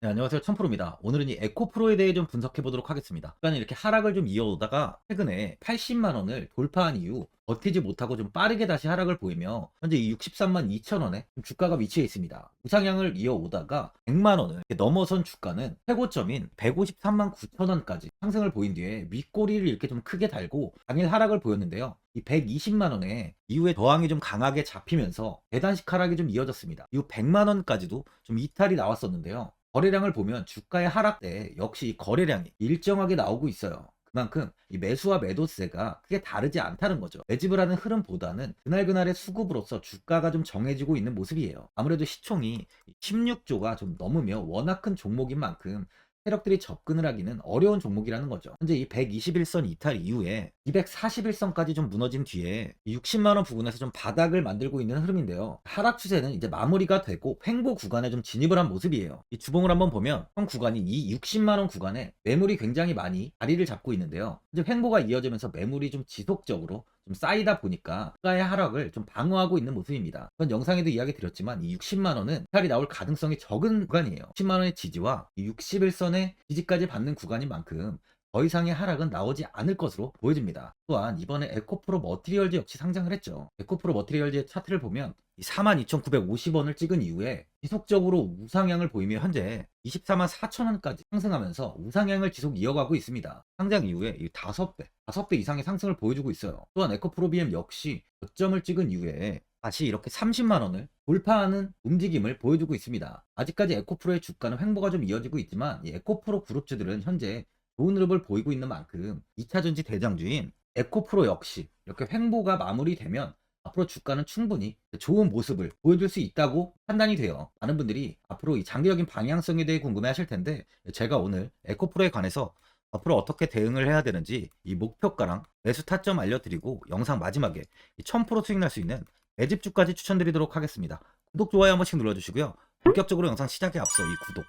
네, 안녕하세요. 천프로입니다. 오늘은 이 에코프로에 대해 좀 분석해 보도록 하겠습니다. 일단 이렇게 하락을 좀 이어오다가 최근에 80만 원을 돌파한 이후 버티지 못하고 좀 빠르게 다시 하락을 보이며 현재 이 63만 2천 원에 주가가 위치해 있습니다. 우상향을 이어오다가 100만 원을 넘어선 주가는 최고점인 153만 9천 원까지 상승을 보인 뒤에 윗꼬리를 이렇게 좀 크게 달고 당일 하락을 보였는데요. 이 120만 원에 이후에 저항이 좀 강하게 잡히면서 대단식 하락이 좀 이어졌습니다. 이후 100만 원까지도 좀 이탈이 나왔었는데요. 거래량을 보면 주가의 하락 때 역시 이 거래량이 일정하게 나오고 있어요. 그만큼 이 매수와 매도세가 크게 다르지 않다는 거죠. 매집을 하는 흐름보다는 그날그날의 수급으로서 주가가 좀 정해지고 있는 모습이에요. 아무래도 시총이 16조가 좀 넘으며 워낙 큰 종목인 만큼 세력들이 접근을 하기는 어려운 종목이라는 거죠. 현재 이 121선 이탈 이후에 241선까지 좀 무너진 뒤에 60만원 부근에서 좀 바닥을 만들고 있는 흐름인데요. 하락 추세는 이제 마무리가 되고 횡보 구간에 좀 진입을 한 모습이에요. 이 주봉을 한번 보면 현 구간이 이 60만원 구간에 매물이 굉장히 많이 자리를 잡고 있는데요. 이제 횡보가 이어지면서 매물이 좀 지속적으로 좀 쌓이다 보니까 주가의 하락을 좀 방어하고 있는 모습입니다. 전 영상에도 이야기 드렸지만 이 60만 원은 이탈이 나올 가능성이 적은 구간이에요. 10만 원의 지지와 이 61선의 지지까지 받는 구간인 만큼 더 이상의 하락은 나오지 않을 것으로 보여집니다. 또한 이번에 에코프로 머티리얼즈 역시 상장을 했죠. 에코프로 머티리얼즈의 차트를 보면 42,950원을 찍은 이후에 지속적으로 우상향을 보이며 현재 24만 4천원까지 상승하면서 우상향을 지속 이어가고 있습니다. 상장 이후에 이 5배, 5배 이상의 상승을 보여주고 있어요. 또한 에코프로비엠 역시 저점을 찍은 이후에 다시 이렇게 30만원을 돌파하는 움직임을 보여주고 있습니다. 아직까지 에코프로의 주가는 횡보가 좀 이어지고 있지만 이 에코프로 그룹주들은 현재 좋은 흐름을 보이고 있는 만큼 2차전지 대장주인 에코프로 역시 이렇게 횡보가 마무리되면 앞으로 주가는 충분히 좋은 모습을 보여줄 수 있다고 판단이 돼요. 많은 분들이 앞으로 이 장기적인 방향성에 대해 궁금해 하실 텐데 제가 오늘 에코프로에 관해서 앞으로 어떻게 대응을 해야 되는지 이 목표가랑 매수 타점 알려드리고 영상 마지막에 1000% 수익 날 수 있는 매집주까지 추천드리도록 하겠습니다. 구독, 좋아요 한 번씩 눌러주시고요. 본격적으로 영상 시작에 앞서 이 구독,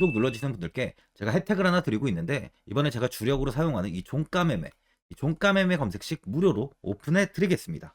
구독 눌러주시는 분들께 제가 혜택을 하나 드리고 있는데 이번에 제가 주력으로 사용하는 이 종가 매매, 이 종가 매매 검색식 무료로 오픈해 드리겠습니다.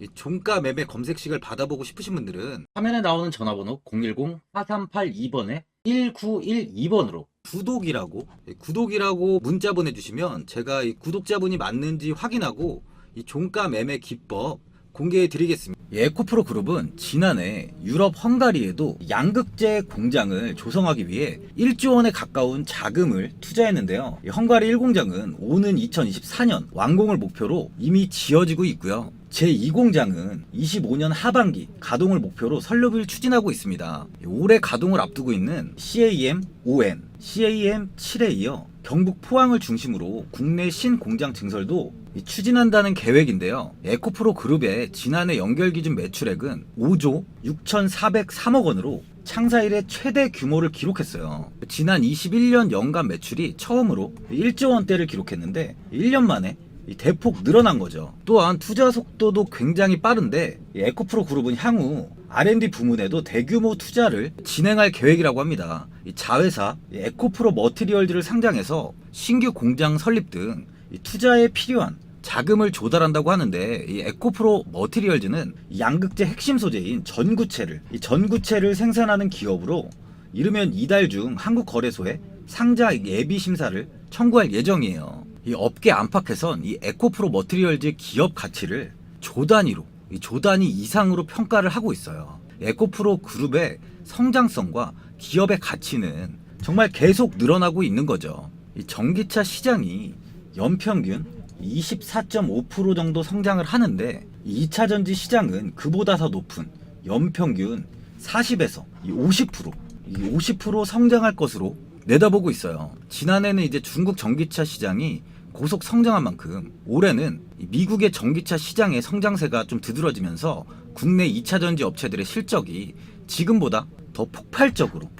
이 종가 매매 검색식을 받아보고 싶으신 분들은 화면에 나오는 전화번호 010-4382번에 1912번으로 구독이라고 예, 구독이라고 문자 보내주시면 제가 이 구독자분이 맞는지 확인하고 이 종가 매매 기법 공개해 드리겠습니다. 에코프로 그룹은 지난해 유럽 헝가리에도 양극재 공장을 조성하기 위해 1조 원에 가까운 자금을 투자했는데요. 이 헝가리 1공장은 오는 2024년 완공을 목표로 이미 지어지고 있고요. 제2공장은 25년 하반기 가동을 목표로 설립을 추진하고 있습니다. 올해 가동을 앞두고 있는 CAM-5N, CAM-7에 이어 경북 포항을 중심으로 국내 신공장 증설도 추진한다는 계획인데요. 에코프로 그룹의 지난해 연결 기준 매출액은 5조 6,403억 원으로 창사 이래 최대 규모를 기록했어요. 지난 21년 연간 매출이 처음으로 1조 원대를 기록했는데 1년 만에 이 대폭 늘어난 거죠. 또한 투자 속도도 굉장히 빠른데 이 에코프로 그룹은 향후 R&D 부문에도 대규모 투자를 진행할 계획이라고 합니다. 이 자회사 이 에코프로 머티리얼즈를 상장해서 신규 공장 설립 등이 투자에 필요한 자금을 조달한다고 하는데 이 에코프로 머티리얼즈는 이 양극재 핵심 소재인 전구체를 이 전구체를 생산하는 기업으로 이르면 이달 중 한국 거래소에 상자 예비 심사를 청구할 예정이에요. 이 업계 안팎에선 이 에코프로 머티리얼즈 기업 가치를 조 단위로 이조 단위 이상으로 평가를 하고 있어요. 에코프로 그룹의 성장성과 기업의 가치는 정말 계속 늘어나고 있는 거죠. 이 전기차 시장이 연평균 24.5% 정도 성장을 하는데 2차 전지 시장은 그보다 더 높은 연평균 40에서 50%, 50% 성장할 것으로 내다보고 있어요. 지난해는 이제 중국 전기차 시장이 고속 성장한 만큼 올해는 이 미국의 전기차 시장의 성장세가 좀 두드러지면서 국내 2차 전지 업체들의 실적이 지금보다 더 폭발적으로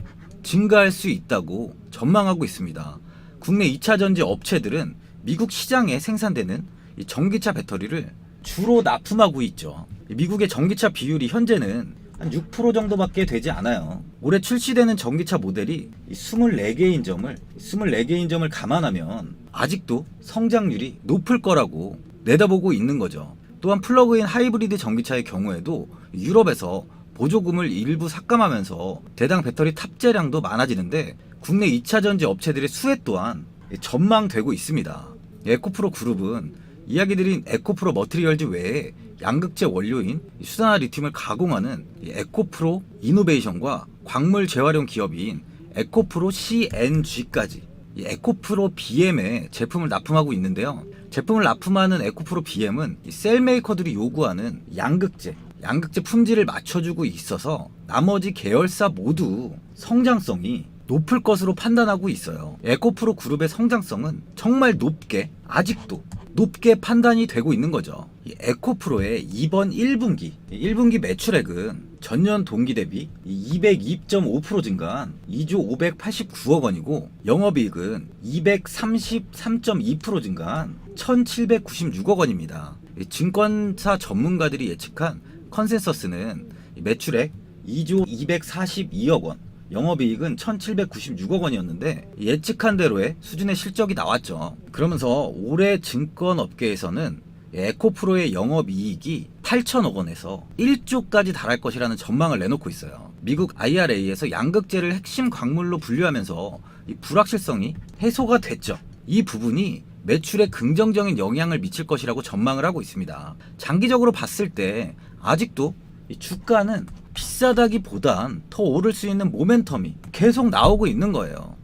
증가할 수 있다고 전망하고 있습니다. 국내 2차 전지 업체들은 미국 시장에 생산되는 이 전기차 배터리를 주로 납품하고 있죠. 미국의 전기차 비율이 현재는 한 6% 정도밖에 되지 않아요. 올해 출시되는 전기차 모델이 이 24개인 점을 24개인 점을 감안하면 아직도 성장률이 높을 거라고 내다보고 있는 거죠. 또한 플러그인 하이브리드 전기차의 경우에도 유럽에서 보조금을 일부 삭감하면서 대당 배터리 탑재량도 많아지는데 국내 2차 전지 업체들의 수혜 또한 전망되고 있습니다. 에코프로 그룹은 이야기 드린 에코프로 머티리얼즈 외에 양극재 원료인 수산화 리튬을 가공하는 이 에코프로 이노베이션과 광물 재활용 기업인 에코프로 CNG까지 이 에코프로 BM에 제품을 납품하고 있는데요. 제품을 납품하는 에코프로 BM은 이 셀메이커들이 요구하는 양극재, 양극재 품질을 맞춰주고 있어서 나머지 계열사 모두 성장성이 높을 것으로 판단하고 있어요. 에코프로 그룹의 성장성은 정말 높게 아직도 높게 판단이 되고 있는 거죠. 이 에코프로의 이번 1분기 1분기 매출액은 전년 동기 대비 202.5% 증가한 2조 589억 원이고 영업이익은 233.2% 증가한 1,796억 원입니다. 이 증권사 전문가들이 예측한 컨센서스는 이 매출액 2조 242억 원, 영업이익은 1,796억 원이었는데 예측한 대로의 수준의 실적이 나왔죠. 그러면서 올해 증권업계에서는 에코프로의 영업이익이 8천억 원에서 1조까지 달할 것이라는 전망을 내놓고 있어요. 미국 IRA에서 양극재를 핵심 광물로 분류하면서 이 불확실성이 해소가 됐죠. 이 부분이 매출에 긍정적인 영향을 미칠 것이라고 전망을 하고 있습니다. 장기적으로 봤을 때 아직도 이 주가는 비싸다기보단 더 오를 수 있는 모멘텀이 계속 나오고 있는 거예요.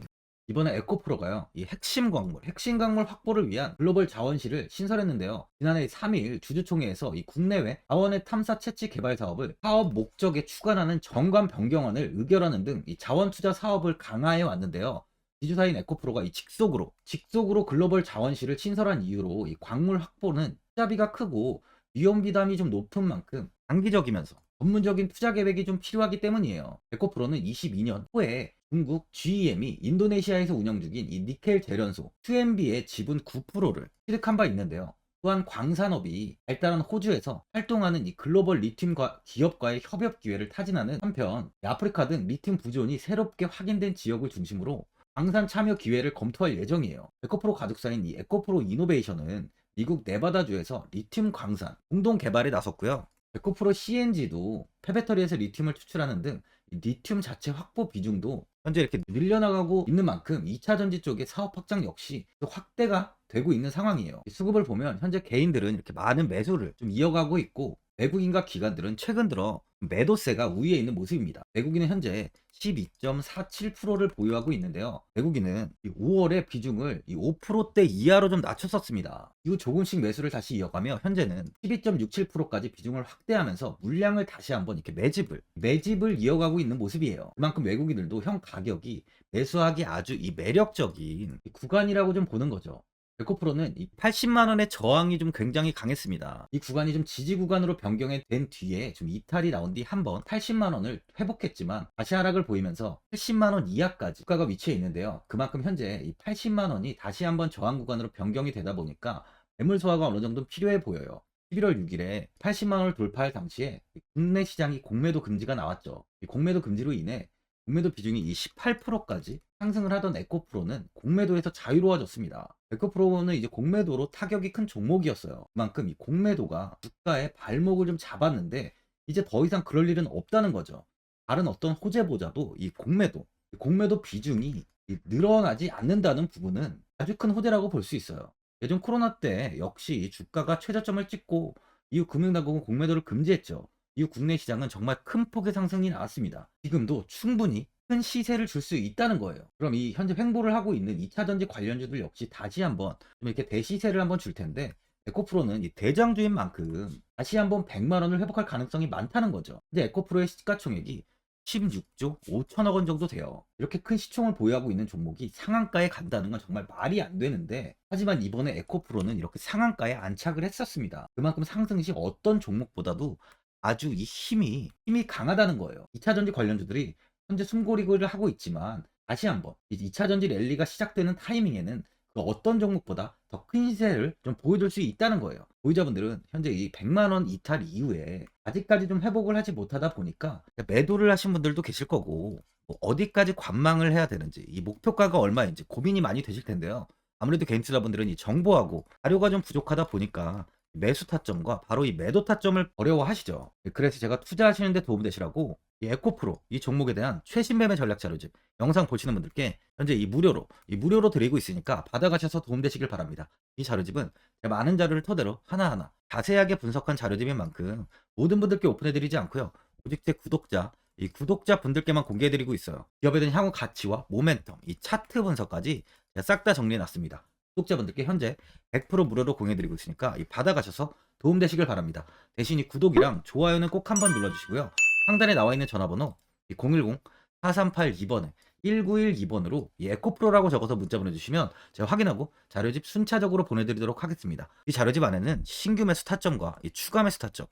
이번에 에코프로가요, 이 핵심 광물, 핵심 광물 확보를 위한 글로벌 자원실을 신설했는데요. 지난해 3일 주주총회에서 이 국내외 자원의 탐사 채취 개발 사업을 사업 목적에 추가하는 정관 변경안을 의결하는 등 이 자원 투자 사업을 강화해 왔는데요. 지주사인 에코프로가 이 직속으로, 직속으로 글로벌 자원실을 신설한 이유로 이 광물 확보는 투자비가 크고 위험 비담이 좀 높은 만큼 장기적이면서 전문적인 투자 계획이 좀 필요하기 때문이에요. 에코프로는 22년 후에 중국 GEM이 인도네시아에서 운영 중인 이 니켈 재련소 2MB의 지분 9%를 취득한 바 있는데요. 또한 광산업이 발달한 호주에서 활동하는 이 글로벌 리튬 기업과의 협업 기회를 타진하는 한편 아프리카 등 리튬 부존이 새롭게 확인된 지역을 중심으로 광산 참여 기회를 검토할 예정이에요. 에코프로 가족사인 이 에코프로 이노베이션은 미국 네바다주에서 리튬 광산 공동 개발에 나섰고요. 에코프로 CNG도 폐배터리에서 리튬을 추출하는 등 리튬 자체 확보 비중도 현재 이렇게 늘려나가고 있는 만큼 2차 전지 쪽의 사업 확장 역시 또 확대가 되고 있는 상황이에요. 수급을 보면 현재 개인들은 이렇게 많은 매수를 좀 이어가고 있고 외국인과 기관들은 최근 들어 매도세가 우위에 있는 모습입니다. 외국인은 현재 12.47%를 보유하고 있는데요. 외국인은 5월에 비중을 이 5%대 이하로 좀 낮췄었습니다. 이후 조금씩 매수를 다시 이어가며 현재는 12.67%까지 비중을 확대하면서 물량을 다시 한번 이렇게 매집을 매집을 이어가고 있는 모습이에요. 그만큼 외국인들도 형 가격이 매수하기 아주 이 매력적인 이 구간이라고 좀 보는 거죠. 에코프로는 이 80만 원의 저항이 좀 굉장히 강했습니다. 이 구간이 좀 지지 구간으로 변경이 된 뒤에 좀 이탈이 나온 뒤 한 번 80만 원을 회복했지만 다시 하락을 보이면서 80만 원 이하까지 주가가 위치해 있는데요. 그만큼 현재 이 80만 원이 다시 한번 저항 구간으로 변경이 되다 보니까 매물 소화가 어느 정도 필요해 보여요. 11월 6일에 80만 원을 돌파할 당시에 국내 시장이 공매도 금지가 나왔죠. 이 공매도 금지로 인해 공매도 비중이 이 18%까지 상승을 하던 에코프로는 공매도에서 자유로워졌습니다. 에코프로는 이제 공매도로 타격이 큰 종목이었어요. 그만큼 이 공매도가 주가의 발목을 좀 잡았는데 이제 더 이상 그럴 일은 없다는 거죠. 다른 어떤 호재보다도 이 공매도, 이 공매도 비중이 이 늘어나지 않는다는 부분은 아주 큰 호재라고 볼 수 있어요. 예전 코로나 때 역시 주가가 최저점을 찍고 이후 금융당국은 공매도를 금지했죠. 이후 국내 시장은 정말 큰 폭의 상승이 나왔습니다. 지금도 충분히 큰 시세를 줄 수 있다는 거예요. 그럼 이 현재 횡보를 하고 있는 2차 전지 관련주들 역시 다시 한번 좀 이렇게 대시세를 한번 줄 텐데 에코프로는 이 대장주인 만큼 다시 한번 100만 원을 회복할 가능성이 많다는 거죠. 근데 에코프로의 시가총액이 16조 5천억 원 정도 돼요. 이렇게 큰 시총을 보유하고 있는 종목이 상한가에 간다는 건 정말 말이 안 되는데 하지만 이번에 에코프로는 이렇게 상한가에 안착을 했었습니다. 그만큼 상승 시 어떤 종목보다도 아주 이 힘이 힘이 강하다는 거예요. 2차 전지 관련주들이 현재 숨고리고를 하고 있지만 다시 한번 이 2차 전지 랠리가 시작되는 타이밍에는 그 어떤 종목보다 더 큰 시세를 좀 보여줄 수 있다는 거예요. 보유자분들은 현재 이 100만 원 이탈 이후에 아직까지 좀 회복을 하지 못하다 보니까 매도를 하신 분들도 계실 거고 뭐 어디까지 관망을 해야 되는지 이 목표가가 얼마인지 고민이 많이 되실 텐데요. 아무래도 개인 투자분들은 이 정보하고 자료가 좀 부족하다 보니까 매수 타점과 바로 이 매도 타점을 어려워하시죠. 그래서 제가 투자하시는데 도움 되시라고 이 에코프로 이 종목에 대한 최신 매매 전략 자료집 영상 보시는 분들께 현재 이 무료로 이 무료로 드리고 있으니까 받아가셔서 도움 되시길 바랍니다. 이 자료집은 많은 자료를 토대로 하나하나 자세하게 분석한 자료집인 만큼 모든 분들께 오픈해드리지 않고요. 오직 제 구독자 이 구독자 분들께만 공개해드리고 있어요. 기업에 대한 향후 가치와 모멘텀, 이 차트 분석까지 싹 다 정리해놨습니다. 구독자분들께 현재 100% 무료로 공유해드리고 있으니까 이 받아가셔서 도움되시길 바랍니다. 대신 이 구독이랑 좋아요는 꼭 한번 눌러주시고요. 상단에 나와 있는 전화번호 010-4382번에 1912번으로 이 에코프로라고 적어서 문자 보내주시면 제가 확인하고 자료집 순차적으로 보내드리도록 하겠습니다. 이 자료집 안에는 신규 매수 타점과 이 추가 매수 타점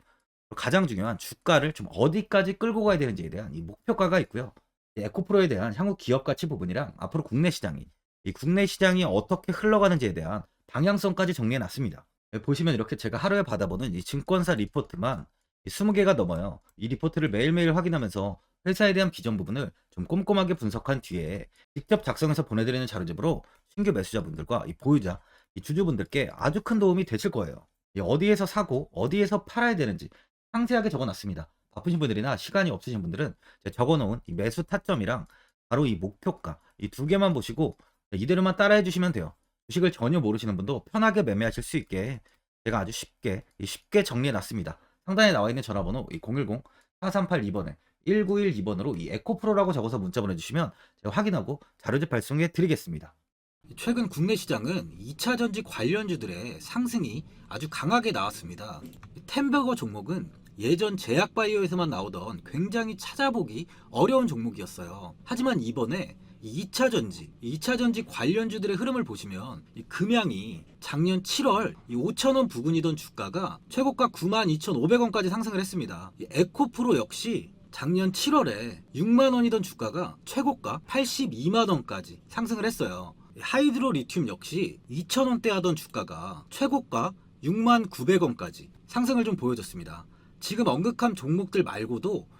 가장 중요한 주가를 좀 어디까지 끌고 가야 되는지에 대한 이 목표가가 있고요. 이 에코프로에 대한 향후 기업 가치 부분이랑 앞으로 국내 시장이 이 국내 시장이 어떻게 흘러가는지에 대한 방향성까지 정리해 놨습니다. 보시면 이렇게 제가 하루에 받아보는 이 증권사 리포트만 20개가 넘어요. 이 리포트를 매일매일 확인하면서 회사에 대한 비전 부분을 좀 꼼꼼하게 분석한 뒤에 직접 작성해서 보내드리는 자료집으로 신규 매수자분들과 이 보유자, 이 주주분들께 아주 큰 도움이 되실 거예요. 이 어디에서 사고 어디에서 팔아야 되는지 상세하게 적어놨습니다. 바쁘신 분들이나 시간이 없으신 분들은 적어놓은 이 매수 타점이랑 바로 이 목표가 이 두 개만 보시고 이대로만 따라해 주시면 돼요. 주식을 전혀 모르시는 분도 편하게 매매하실 수 있게 제가 아주 쉽게 쉽게 정리해 놨습니다. 상단에 나와 있는 전화번호 010-4382번에 1912번으로 이 에코프로라고 적어서 문자 보내주시면 제가 확인하고 자료집 발송해 드리겠습니다. 최근 국내 시장은 2차 전지 관련주들의 상승이 아주 강하게 나왔습니다. 템버거 종목은 예전 제약바이오에서만 나오던 굉장히 찾아보기 어려운 종목이었어요. 하지만 이번에 2차 전지, 2차 전지 관련주들의 흐름을 보시면 이 금양이 작년 7월 5천원 부근이던 주가가 최고가 92,500원까지 상승을 했습니다. 이 에코프로 역시 작년 7월에 6만 원이던 주가가 최고가 82만 원까지 상승을 했어요. 하이드로 리튬 역시 2,000원대 하던 주가가 최고가 6만 900원까지 상승을 좀 보여줬습니다. 지금 언급한 종목들 말고도 이